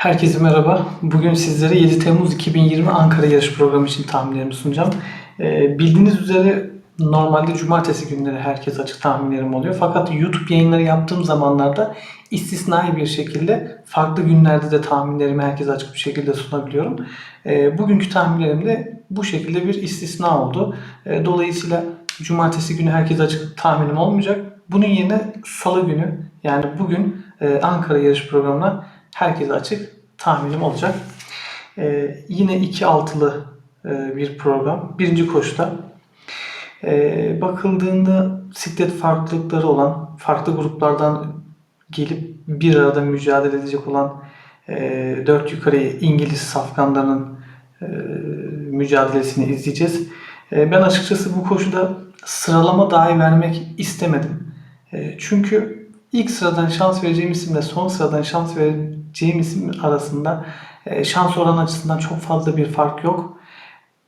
Herkese merhaba. Bugün sizlere 7 Temmuz 2020 Ankara yarış programı için tahminlerimi sunacağım. Ee, bildiğiniz üzere normalde cumartesi günleri herkes açık tahminlerim oluyor. Fakat YouTube yayınları yaptığım zamanlarda istisnai bir şekilde farklı günlerde de tahminlerimi herkes açık bir şekilde sunabiliyorum. Ee, bugünkü tahminlerim de bu şekilde bir istisna oldu. Ee, dolayısıyla cumartesi günü herkes açık tahminim olmayacak. Bunun yerine salı günü yani bugün e, Ankara yarış programına herkese açık tahminim olacak. Ee, yine iki altılı e, bir program. Birinci koşuda e, bakıldığında siklet farklılıkları olan, farklı gruplardan gelip bir arada mücadele edecek olan e, dört yukarıya İngiliz safkanlarının e, mücadelesini izleyeceğiz. E, ben açıkçası bu koşuda sıralama dahi vermek istemedim. E, çünkü ilk sıradan şans vereceğim isimle son sıradan şans vereceğim isim arasında e, şans oranı açısından çok fazla bir fark yok.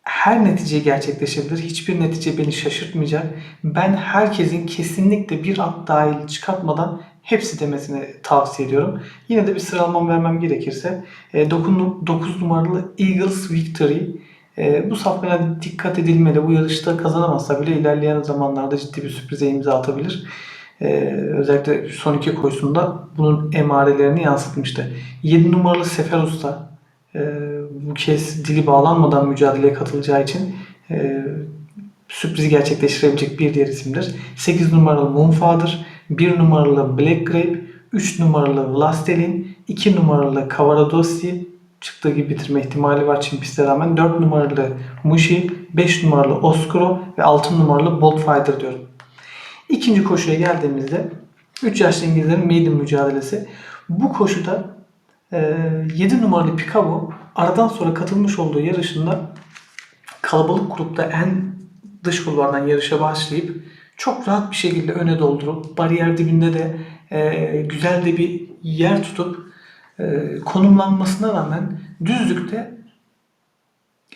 Her netice gerçekleşebilir. Hiçbir netice beni şaşırtmayacak. Ben herkesin kesinlikle bir at dahil çıkartmadan hepsi demesini tavsiye ediyorum. Yine de bir sıralamam vermem gerekirse 9 numaralı Eagles Victory e, bu safkana dikkat edilmeli. Bu yarışta kazanamazsa bile ilerleyen zamanlarda ciddi bir sürprize imza atabilir. Ee, özellikle son iki koşusunda bunun emarelerini yansıtmıştı. 7 numaralı Sefer Usta e, bu kez dili bağlanmadan mücadeleye katılacağı için e, sürprizi gerçekleştirebilecek bir diğer isimdir. 8 numaralı Moonfather, 1 numaralı Black Grape, 3 numaralı Vlastelin, 2 numaralı Cavaradossi çıktığı gibi bitirme ihtimali var Çin rağmen. 4 numaralı Mushi, 5 numaralı Oscuro ve 6 numaralı Bolt diyorum. İkinci koşuya geldiğimizde 3 yaşlı İngilizlerin maiden mücadelesi. Bu koşuda e, 7 numaralı Picabo aradan sonra katılmış olduğu yarışında kalabalık grupta en dış kulvardan yarışa başlayıp çok rahat bir şekilde öne doldurup bariyer dibinde de e, güzel de bir yer tutup e, konumlanmasına rağmen düzlükte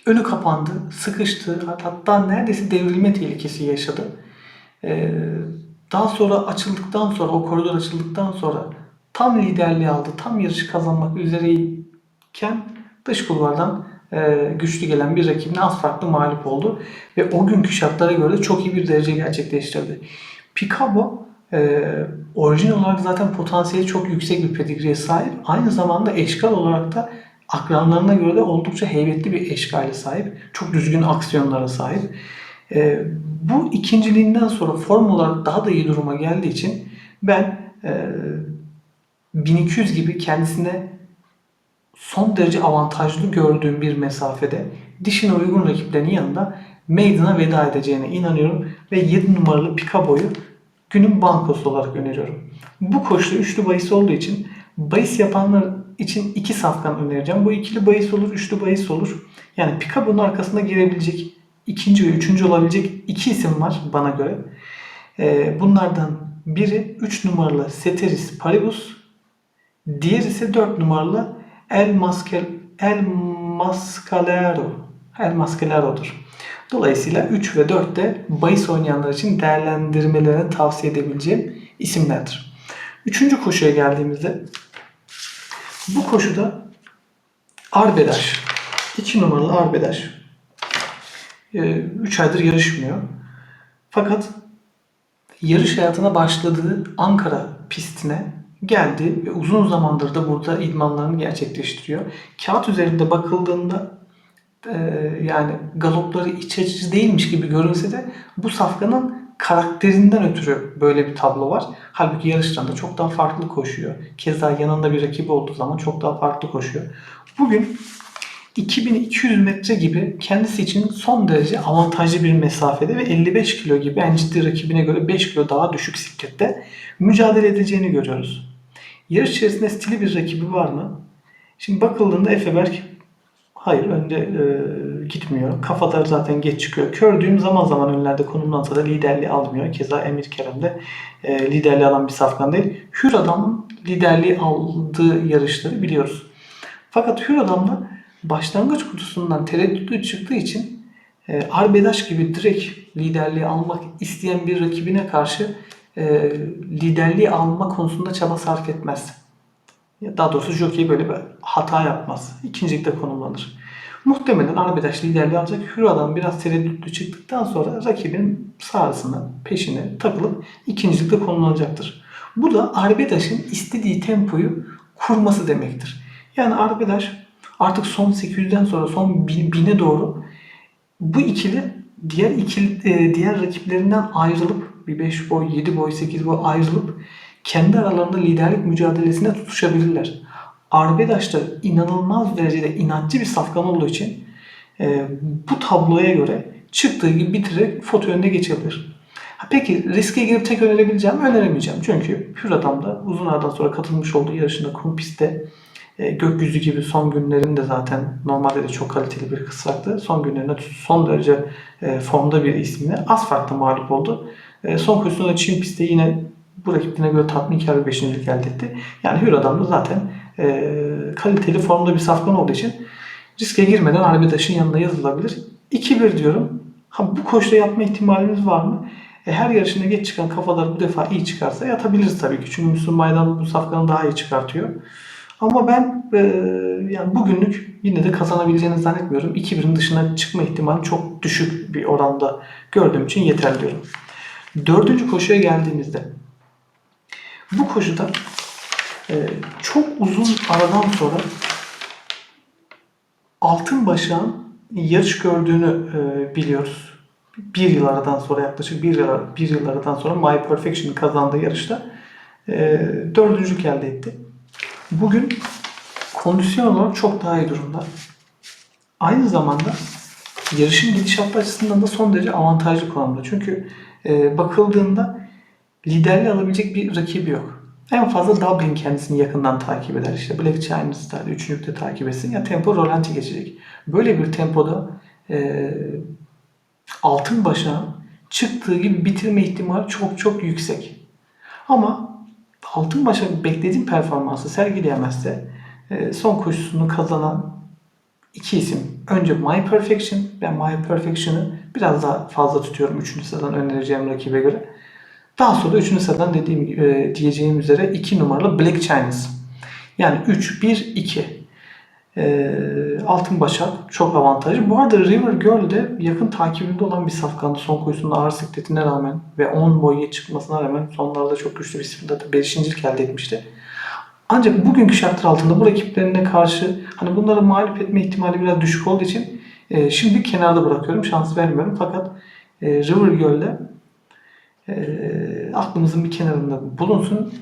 önü kapandı, sıkıştı, hatta neredeyse devrilme tehlikesi yaşadı. Ee, daha sonra açıldıktan sonra, o koridor açıldıktan sonra tam liderliği aldı, tam yarışı kazanmak üzereyken dış kulvardan e, güçlü gelen bir rakibine az farklı mağlup oldu. Ve o günkü şartlara göre çok iyi bir derece gerçekleştirdi. Picabo e, orijinal olarak zaten potansiyeli çok yüksek bir pedigriye sahip. Aynı zamanda eşkal olarak da akranlarına göre de oldukça heybetli bir eşkale sahip. Çok düzgün aksiyonlara sahip. E, bu ikinciliğinden sonra form olarak daha da iyi duruma geldiği için ben e, 1200 gibi kendisine son derece avantajlı gördüğüm bir mesafede dişine uygun rakiplerin yanında Maiden'a veda edeceğine inanıyorum ve 7 numaralı Picabo'yu günün bankosu olarak öneriyorum. Bu koşuda üçlü bahis olduğu için bahis yapanlar için iki safkan önereceğim. Bu ikili bahis olur, üçlü bahis olur. Yani Picabo'nun arkasında girebilecek ikinci ve üçüncü olabilecek iki isim var bana göre. Ee, bunlardan biri 3 numaralı Ceteris Paribus, diğeri ise 4 numaralı El, Maskel, El Mascalero. El Mascalero'dur. Dolayısıyla 3 ve 4 de bahis oynayanlar için değerlendirmelerini tavsiye edebileceğim isimlerdir. Üçüncü koşuya geldiğimizde bu koşuda Arbedaş, 2 numaralı Arbedaş 3 aydır yarışmıyor. Fakat yarış hayatına başladığı Ankara pistine geldi ve uzun zamandır da burada idmanlarını gerçekleştiriyor. Kağıt üzerinde bakıldığında e, yani galopları iç açıcı değilmiş gibi görünse de bu safkanın karakterinden ötürü böyle bir tablo var. Halbuki yarışlarında çok daha farklı koşuyor. Keza yanında bir rakibi olduğu zaman çok daha farklı koşuyor. Bugün 2200 metre gibi kendisi için son derece avantajlı bir mesafede ve 55 kilo gibi en ciddi rakibine göre 5 kilo daha düşük siklette mücadele edeceğini görüyoruz. Yarış içerisinde stili bir rakibi var mı? Şimdi bakıldığında Efeberg hayır önde e, gitmiyor. Kafalar zaten geç çıkıyor. Kördüğüm zaman zaman önlerde konumlansa da liderliği almıyor. Keza Emir Kerem de e, liderliği alan bir safkan değil. Hür adamın liderliği aldığı yarışları biliyoruz. Hür adamda başlangıç kutusundan tereddütlü çıktığı için e, Arbedaş gibi direkt liderliği almak isteyen bir rakibine karşı e, liderliği alma konusunda çaba sarf etmez. Daha doğrusu jockey böyle bir hata yapmaz. İkincilikte konumlanır. Muhtemelen Arbedaş liderliği alacak. Hüra'dan biraz tereddütlü çıktıktan sonra rakibin sağrısına, peşine takılıp ikincilikte konumlanacaktır. Bu da Arbedaş'ın istediği tempoyu kurması demektir. Yani Arbedaş artık son 800'den sonra son 1000'e doğru bu ikili diğer ikili e, diğer rakiplerinden ayrılıp bir 5 boy, 7 boy, 8 boy ayrılıp kendi aralarında liderlik mücadelesine tutuşabilirler. Arbedaş da inanılmaz derecede inatçı bir safkan olduğu için e, bu tabloya göre çıktığı gibi bitirerek foto önüne geçebilir. Ha, peki riske girip tek önerebileceğim mi? Öneremeyeceğim. Çünkü Hür Adam'da uzun aradan sonra katılmış olduğu yarışında kum pistte e, gökyüzü gibi son günlerinde zaten normalde de çok kaliteli bir kısraktı. Son günlerinde son derece e, formda bir ismine az farklı mağlup oldu. E, son koşusunda da Çin pistte yine bu rakiplerine göre tatminkar bir beşincilik elde etti. Yani Hür Adam da zaten e, kaliteli formda bir safkan olduğu için riske girmeden Arbedaş'ın yanına yazılabilir. 2-1 diyorum. Ha, bu koşuda yapma ihtimalimiz var mı? E, her yarışında geç çıkan kafalar bu defa iyi çıkarsa yatabiliriz tabii ki. Çünkü Müslüm Maydan bu safkanı daha iyi çıkartıyor. Ama ben e, yani bugünlük yine de kazanabileceğini zannetmiyorum. 2-1'in dışına çıkma ihtimali çok düşük bir oranda gördüğüm için yeterli diyorum. Dördüncü koşuya geldiğimizde bu koşuda e, çok uzun aradan sonra Altın Başak'ın yarış gördüğünü e, biliyoruz. Bir yıl aradan sonra yaklaşık bir yıl, bir yıl aradan sonra My Perfection kazandığı yarışta e, dördüncülük elde etti. Bugün kondisyon olarak çok daha iyi durumda. Aynı zamanda yarışın gidişatı açısından da son derece avantajlı konumda. Çünkü e, bakıldığında liderliği alabilecek bir rakibi yok. En fazla Dublin kendisini yakından takip eder. İşte Black Chinese üçüncülükte takip etsin ya tempo rolanti geçecek. Böyle bir tempoda e, altın başa çıktığı gibi bitirme ihtimali çok çok yüksek. Ama altın başa beklediğim performansı sergileyemezse e, son koşusunu kazanan iki isim. Önce My Perfection. Ben My Perfection'ı biraz daha fazla tutuyorum 3. sıradan önereceğim rakibe göre. Daha sonra 3. sıradan dediğim e, diyeceğim üzere 2 numaralı Black Chinese. Yani 3, 1, 2. E, Altın Başak çok avantajlı. Bu arada River Girl de yakın takibinde olan bir safkandı. Son koşusunda ağır sikletine rağmen ve 10 boyu çıkmasına rağmen sonlarda çok güçlü bir sprintte 5. elde etmişti. Ancak bugünkü şartlar altında bu rakiplerine karşı hani bunları mağlup etme ihtimali biraz düşük olduğu için e, şimdi kenarda bırakıyorum. Şans vermiyorum. Fakat e, River Girl'de e, aklımızın bir kenarında bulunsun.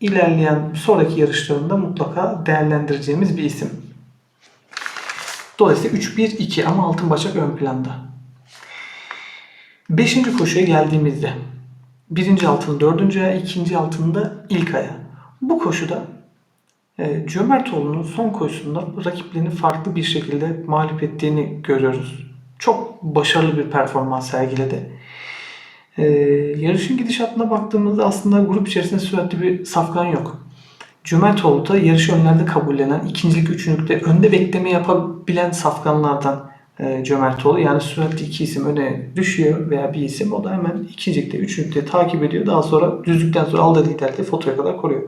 İlerleyen sonraki yarışlarında mutlaka değerlendireceğimiz bir isim. Dolayısıyla 3-1-2 ama Altın Başak ön planda. Beşinci koşuya geldiğimizde birinci altın dördüncü aya, ikinci altında ilk aya. Bu koşuda e, Cömertoğlu'nun son koşusunda rakiplerini farklı bir şekilde mağlup ettiğini görüyoruz. Çok başarılı bir performans sergiledi. Ee, yarışın gidişatına baktığımızda aslında grup içerisinde süratli bir safkan yok. Cömertoğlu da yarışı önlerde kabullenen, ikincilik, üçüncülükte önde bekleme yapabilen safkanlardan e, Cömertoğlu. Yani süratli iki isim öne düşüyor veya bir isim o da hemen ikincilikte, üçüncülükte takip ediyor. Daha sonra düzlükten sonra aldığı liderliği fotoya kadar koruyor.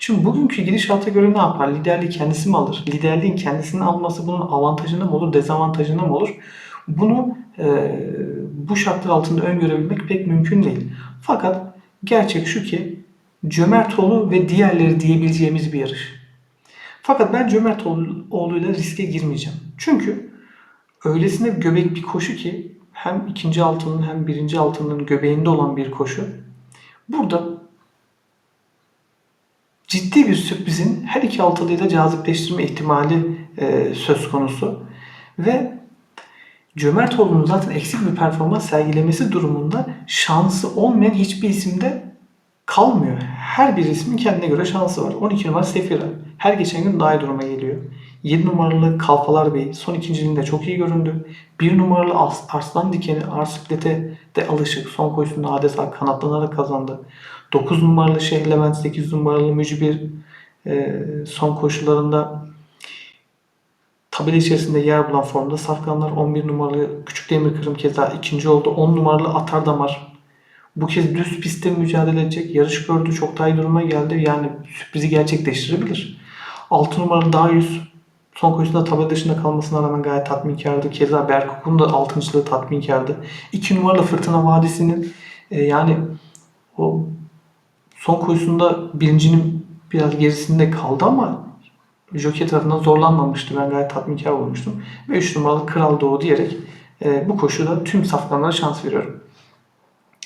Şimdi bugünkü gidişata göre ne yapar? Liderliği kendisi mi alır? Liderliğin kendisinin alması bunun avantajına mı olur, dezavantajına mı olur? Bunu e, bu şartlar altında öngörebilmek pek mümkün değil. Fakat gerçek şu ki Cömertoğlu ve diğerleri diyebileceğimiz bir yarış. Fakat ben Cömertoğlu ile riske girmeyeceğim. Çünkü öylesine göbek bir koşu ki hem ikinci altının hem birinci altının göbeğinde olan bir koşu. Burada ciddi bir sürprizin her iki altılıyı da cazipleştirme ihtimali e, söz konusu. Ve Cömertoğlu'nun zaten eksik bir performans sergilemesi durumunda şansı olmayan hiçbir isimde kalmıyor. Her bir ismin kendine göre şansı var. 12 numara Sefira. Her geçen gün daha iyi duruma geliyor. 7 numaralı Kalfalar Bey son ikinciliğinde çok iyi göründü. 1 numaralı Arslan Dikeni Arsiklete de alışık. Son koşusunda adeta kanatlanarak kazandı. 9 numaralı Şeyh Levent, 8 numaralı Mücbir e, son koşularında tabela içerisinde yer bulan formda safkanlar 11 numaralı Küçük Demir Kırım keza ikinci oldu. 10 numaralı Atar Damar bu kez düz pistte mücadele edecek. Yarış gördü. Çok daha iyi duruma geldi. Yani sürprizi gerçekleştirebilir. 6 numaralı 100 son koşusunda tabela dışında kalmasına rağmen gayet tatminkardı. Keza Berkuk'un da 6.lığı tatminkardı. 2 numaralı Fırtına Vadisi'nin e, yani o son koşusunda birincinin biraz gerisinde kaldı ama Jockey tarafından zorlanmamıştı. Ben gayet tatminkar olmuştum. Ve 3 numaralı Kral Doğu diyerek e, bu koşuda tüm safkanlara şans veriyorum.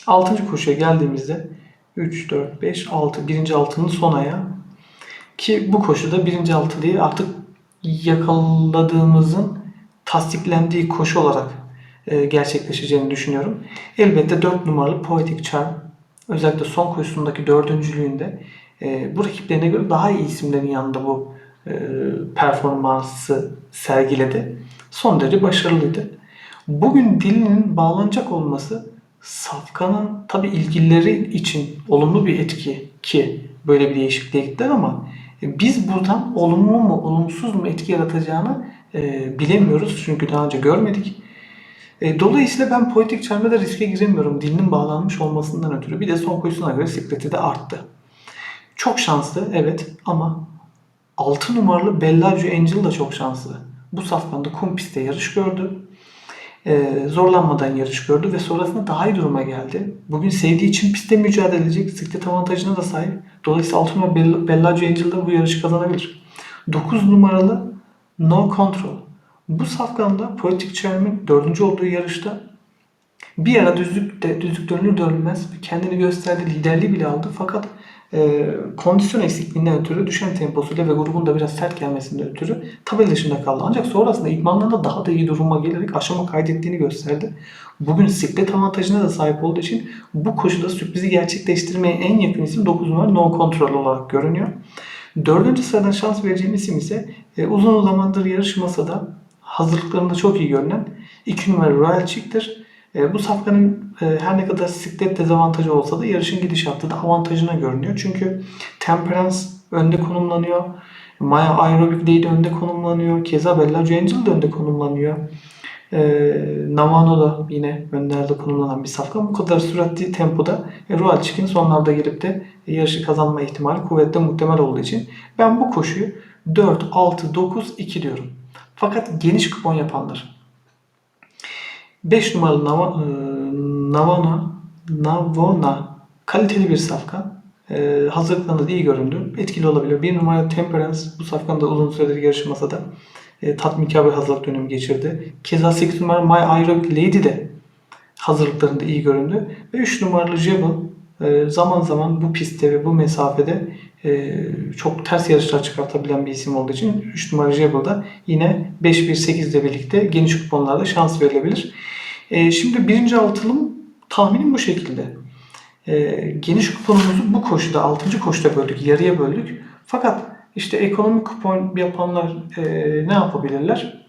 6. koşuya geldiğimizde 3, 4, 5, 6. Birinci altının son ayağı. Ki bu koşuda birinci altılıyı artık yakaladığımızın tasdiklendiği koşu olarak e, gerçekleşeceğini düşünüyorum. Elbette 4 numaralı Poetic Charm özellikle son koşusundaki dördüncülüğünde e, bu rakiplerine göre daha iyi isimlerin yanında bu e, performansı sergiledi. Son derece başarılıydı. Bugün dilinin bağlanacak olması Safkan'ın tabi ilgilileri için olumlu bir etki ki böyle bir değişikliğe gittiler ama e, biz buradan olumlu mu olumsuz mu etki yaratacağını e, bilemiyoruz çünkü daha önce görmedik. E, dolayısıyla ben politik çelmede riske giremiyorum dilinin bağlanmış olmasından ötürü. Bir de son koşusuna göre sikleti de arttı. Çok şanslı evet ama 6 numaralı Bellagio Angel da çok şanslı. Bu safkanda kum pistte yarış gördü. Ee, zorlanmadan yarış gördü ve sonrasında daha iyi duruma geldi. Bugün sevdiği için pistte mücadele edecek. Siklet avantajına da sahip. Dolayısıyla 6 numaralı Bell- Bellagio Angel da bu yarışı kazanabilir. 9 numaralı No Control. Bu safkanda Politik Chairman 4. olduğu yarışta bir ara düzlükte, düzlük dönülür dönülmez kendini gösterdi, liderliği bile aldı. Fakat e, kondisyon eksikliğinden ötürü düşen temposuyla ve grubun da biraz sert gelmesinden ötürü tabela dışında kaldı. Ancak sonrasında idmanlarında daha da iyi duruma gelerek aşama kaydettiğini gösterdi. Bugün siklet avantajına da sahip olduğu için bu koşuda sürprizi gerçekleştirmeye en yakın isim 9 numara No Control olarak görünüyor. Dördüncü sıradan şans vereceğim isim ise e, uzun zamandır yarışmasa da hazırlıklarında çok iyi görünen 2 numara Royal Chick'tir. E, bu safkanın e, her ne kadar siklet dezavantajı olsa da yarışın gidişatı da avantajına görünüyor. Çünkü Temperance önde konumlanıyor. Maya Aerobic Lady önde konumlanıyor. Keza Bellagio Angel de önde konumlanıyor. E, Navano da yine önlerde konumlanan bir safkan. Bu kadar süratli tempoda e, Royal Chick'in sonlarda gelip de yarışı kazanma ihtimali kuvvetle muhtemel olduğu için ben bu koşuyu 4, 6, 9, 2 diyorum. Fakat geniş kupon yapanlar 5 numaralı Nava, e, Navona, Navona kaliteli bir safkan. E, hazırlıklarında da iyi göründü. Etkili olabilir. 1 numara Temperance bu safkan da uzun süredir yarışmasa da e, tatminkar bir hazırlık dönemi geçirdi. Keza 8 numara My Aerobic Lady de hazırlıklarında iyi göründü. Ve 3 numaralı Jebel zaman zaman bu pistte ve bu mesafede e, çok ters yarışlar çıkartabilen bir isim olduğu için 3 numara Jebel'da yine 5-1-8 ile birlikte geniş kuponlarda şans verilebilir. E, şimdi birinci altılım tahminim bu şekilde. E, geniş kuponumuzu bu koşuda 6. koşuda böldük, yarıya böldük. Fakat işte ekonomik kupon yapanlar ne yapabilirler?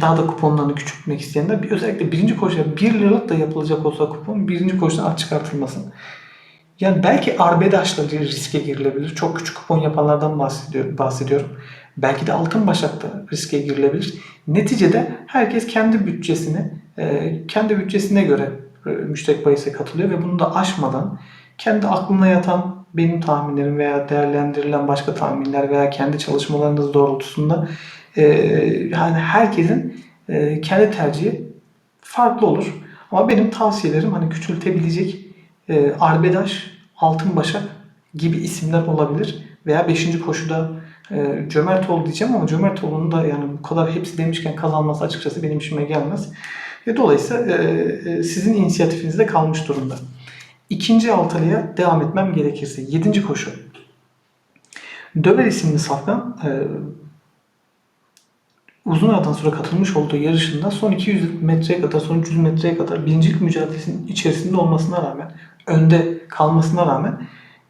Daha da kuponlarını küçültmek isteyenler bir, özellikle birinci koşuya 1 liralık da yapılacak olsa kupon birinci koşudan aç çıkartılmasın. Yani belki arbedaşla riske girilebilir. Çok küçük kupon yapanlardan bahsediyorum. Belki de altın başakta riske girilebilir. Neticede herkes kendi bütçesini, e, kendi bütçesine göre e, müşterek bahise katılıyor ve bunu da aşmadan kendi aklına yatan benim tahminlerim veya değerlendirilen başka tahminler veya kendi çalışmalarınız doğrultusunda e, yani herkesin kendi tercihi farklı olur. Ama benim tavsiyelerim hani küçültebilecek e, Arbedaş, Altın Başak gibi isimler olabilir. Veya 5. koşuda e, Cömertoğlu diyeceğim ama Cömertoğlu'nun da yani bu kadar hepsi demişken kazanması açıkçası benim işime gelmez. E, dolayısıyla e, e, sizin inisiyatifinizde kalmış durumda. İkinci altılıya devam etmem gerekirse 7. koşu. Döver isimli safkan e, uzun aradan sonra katılmış olduğu yarışında son 200 metreye kadar, son 300 metreye kadar birincilik mücadelesinin içerisinde olmasına rağmen, önde kalmasına rağmen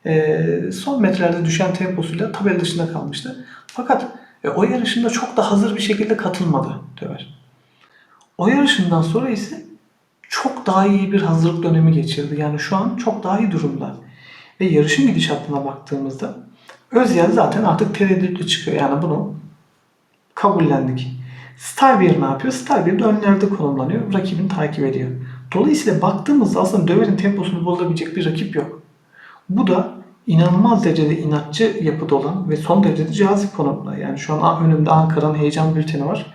e, son metrelerde düşen temposuyla tabela dışında kalmıştı. Fakat e, o yarışında çok da hazır bir şekilde katılmadı Döver. O yarışından sonra ise çok daha iyi bir hazırlık dönemi geçirdi. Yani şu an çok daha iyi durumda. Ve yarışın gidişatına baktığımızda Özyer zaten artık tereddütlü çıkıyor. Yani bunu kabullendik. Star 1 ne yapıyor? Star 1 de önlerde konumlanıyor. Rakibini takip ediyor. Dolayısıyla baktığımızda aslında Döver'in temposunu bozabilecek bir rakip yok. Bu da inanılmaz derecede inatçı yapıda olan ve son derece de cazip konumda. Yani şu an önümde Ankara'nın heyecan bülteni var.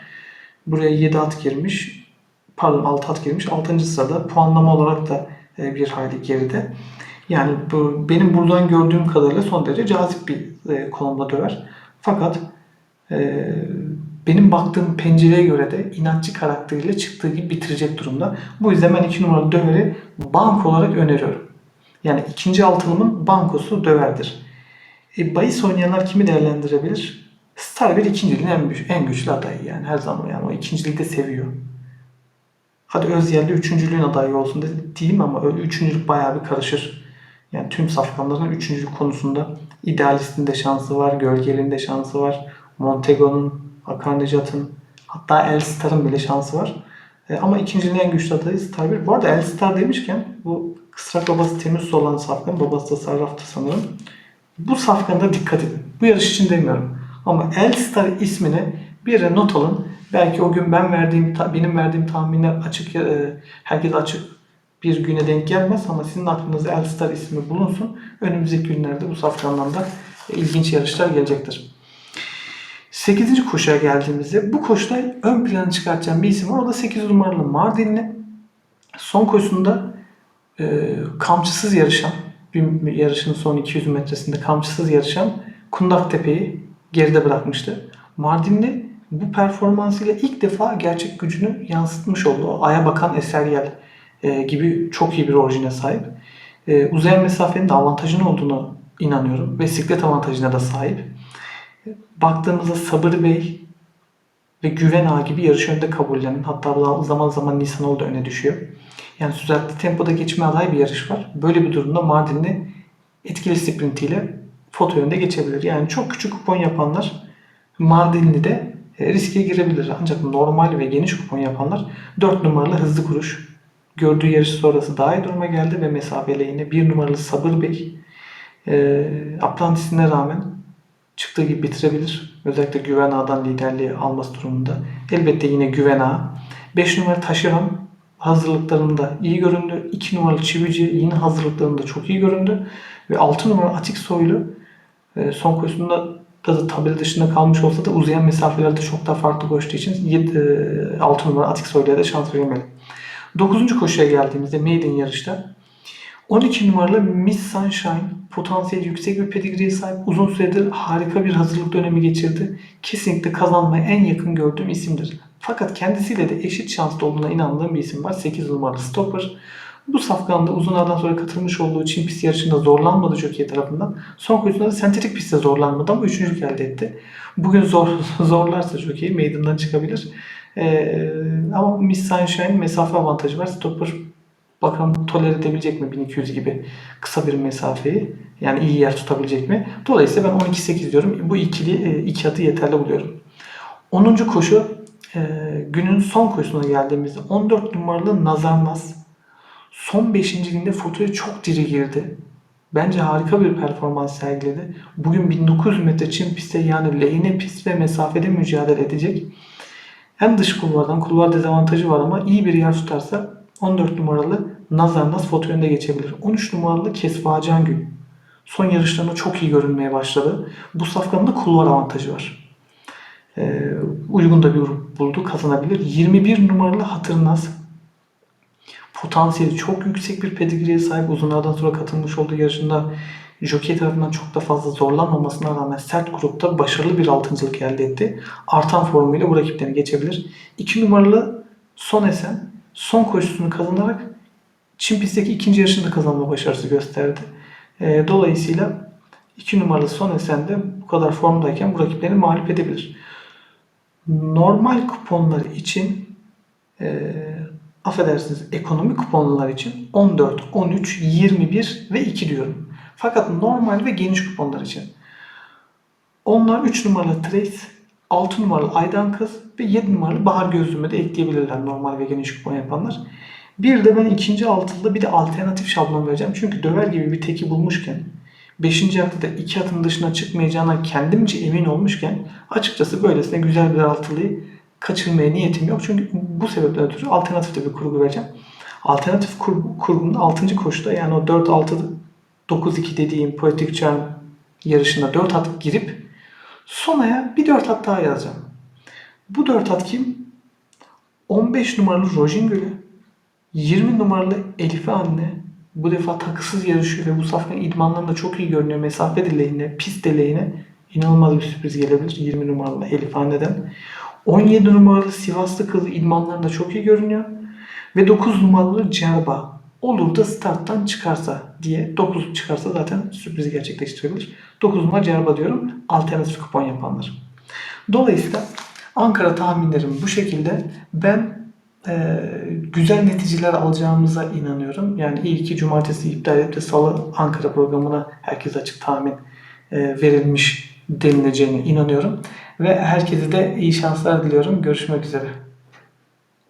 Buraya 7 at girmiş. Pardon 6 at girmiş. 6. sırada puanlama olarak da e, bir hayli geride. Yani bu, benim buradan gördüğüm kadarıyla son derece cazip bir e, konumda döver. Fakat e, benim baktığım pencereye göre de inatçı karakteriyle çıktığı gibi bitirecek durumda. Bu yüzden ben 2 numaralı döveri bank olarak öneriyorum. Yani ikinci altılımın bankosu döverdir. E, bahis oynayanlar kimi değerlendirebilir? Star bir ikinciliğin en, en güçlü adayı yani her zaman yani o ikinciliği de seviyor. Hadi Özyer'de üçüncülüğün adayı olsun dedi diyeyim ama üçüncülük bayağı bir karışır. Yani tüm safkanların üçüncülük konusunda idealistin de şansı var, gölgelin de şansı var, Montego'nun, Hakan Necat'ın hatta Elstar'ın bile şansı var. E, ama ikinciliğin en güçlü adayı Star 1. Bu arada Elstar demişken bu kısrak babası Temmuz olan safkan, babası da Sarraf'tı sanırım. Bu safkanda dikkat edin. Bu yarış için demiyorum. Ama Elstar ismini bir yere not alın. Belki o gün ben verdiğim, benim verdiğim tahminler açık, e, herkes açık bir güne denk gelmez ama sizin aklınızda Elstar ismi bulunsun. Önümüzdeki günlerde bu safkandan da ilginç yarışlar gelecektir. 8. koşuya geldiğimizde bu koşuda ön plana çıkartacağım bir isim var. O da 8 numaralı Mardinli. Son koşusunda e, kamçısız yarışan, bir yarışın son 200 metresinde kamçısız yarışan Kundaktepe'yi geride bırakmıştı. Mardinli bu performansıyla ilk defa gerçek gücünü yansıtmış oldu. Aya bakan Eseryel e, gibi çok iyi bir orijine sahip. E, uzayan mesafenin de avantajının olduğunu inanıyorum. Ve siklet avantajına da sahip. Baktığımızda Sabır Bey ve Güven Ağa gibi yarış önde kabullenen hatta zaman zaman Nisanoğlu da öne düşüyor. Yani süratli tempoda geçme aday bir yarış var. Böyle bir durumda Mardinli etkili sprintiyle foto önde geçebilir. Yani çok küçük kupon yapanlar Mardinli de e, riske girebilir. Ancak normal ve geniş kupon yapanlar 4 numaralı hızlı kuruş. Gördüğü yarış sonrası daha iyi duruma geldi ve mesafeyle yine 1 numaralı Sabır Bey e, aprantisine rağmen çıktığı gibi bitirebilir. Özellikle Güven Ağa'dan liderliği alması durumunda. Elbette yine Güven Ağa. 5 numara Taşeron hazırlıklarında iyi göründü. 2 numaralı Çivici yine hazırlıklarında çok iyi göründü. Ve 6 numara Atik Soylu e, son koşusunda da, da tabela dışında kalmış olsa da uzayan mesafelerde çok daha farklı koştuğu için 6 numara Atik Soylu'ya da şans verilmeli. 9. koşuya geldiğimizde maiden yarışta 12 numaralı Miss Sunshine potansiyeli yüksek bir pedigreeye sahip uzun süredir harika bir hazırlık dönemi geçirdi. Kesinlikle kazanmaya en yakın gördüğüm isimdir. Fakat kendisiyle de eşit şanslı olduğuna inandığım bir isim var. 8 numaralı Stopper. Bu safkanda uzun aradan sonra katılmış olduğu Çin pist yarışında zorlanmadı jockey tarafından. Son koşusunda da sentetik pistte zorlanmadı ama üçüncülük elde etti. Bugün zor zorlarsa jockey meydandan çıkabilir. Ee, ama Miss Sunshine mesafe avantajı var. Stopper Bakalım tolere edebilecek mi 1200 gibi kısa bir mesafeyi? Yani iyi yer tutabilecek mi? Dolayısıyla ben 12-8 diyorum. Bu ikili e, iki atı yeterli buluyorum. 10. koşu e, günün son koşusuna geldiğimizde 14 numaralı Nazarnaz son 5. günde fotoya çok diri girdi. Bence harika bir performans sergiledi. Bugün 1900 metre çim pistte yani lehine pist ve mesafede mücadele edecek. Hem dış kulvardan kulvar dezavantajı var ama iyi bir yer tutarsa 14 numaralı Nazarnaz foto önde geçebilir. 13 numaralı Kesfa Cangül. Son yarışlarında çok iyi görünmeye başladı. Bu safkanın da kulvar avantajı var. Ee, uygun da bir grup buldu. Kazanabilir. 21 numaralı Hatırnaz. Potansiyeli çok yüksek bir pedigreye sahip. Uzunlardan sonra katılmış olduğu yarışında jockey tarafından çok da fazla zorlanmamasına rağmen sert grupta başarılı bir altıncılık elde etti. Artan formuyla bu rakiplerini geçebilir. 2 numaralı Son Esen son koşusunu kazanarak Çin pistteki ikinci yarışında kazanma başarısı gösterdi. E, dolayısıyla 2 numaralı Son Esen de bu kadar formdayken bu rakiplerini mağlup edebilir. Normal kuponları için e, affedersiniz ekonomi kuponlar için 14, 13, 21 ve 2 diyorum. Fakat normal ve geniş kuponlar için onlar 3 numaralı Trace, 6 numaralı Aydan Kız ve 7 numaralı Bahar Gözlüğü'me de ekleyebilirler normal ve geniş kupon yapanlar. Bir de ben ikinci altılıda bir de alternatif şablon vereceğim. Çünkü döver gibi bir teki bulmuşken 5. haftada 2 atın dışına çıkmayacağına kendimce emin olmuşken açıkçası böylesine güzel bir altılıyı kaçırmaya niyetim yok. Çünkü bu sebepten ötürü alternatif de bir kurgu vereceğim. Alternatif kur, kurgunun 6. koşuda yani o 4-6 9-2 dediğim Poetic Charm yarışına 4 at girip sonaya bir 4 at daha yazacağım. Bu 4 at kim? 15 numaralı Rojin Gölü, 20 numaralı Elife Anne bu defa takısız yarışıyor ve bu safkan idmanlarında çok iyi görünüyor. Mesafe dileğine, pist dileğine inanılmaz bir sürpriz gelebilir 20 numaralı Elif Anne'den. 17 numaralı Sivaslı kızı idmanlarında çok iyi görünüyor. Ve 9 numaralı Cerba olur da starttan çıkarsa diye 9 çıkarsa zaten sürprizi gerçekleştirebilir. 9 numara Cerba diyorum alternatif kupon yapanlar. Dolayısıyla Ankara tahminlerim bu şekilde. Ben e, güzel neticeler alacağımıza inanıyorum. Yani iyi ki cumartesi iptal edip de salı Ankara programına herkes açık tahmin e, verilmiş denileceğine inanıyorum. Ve herkese de iyi şanslar diliyorum. Görüşmek üzere.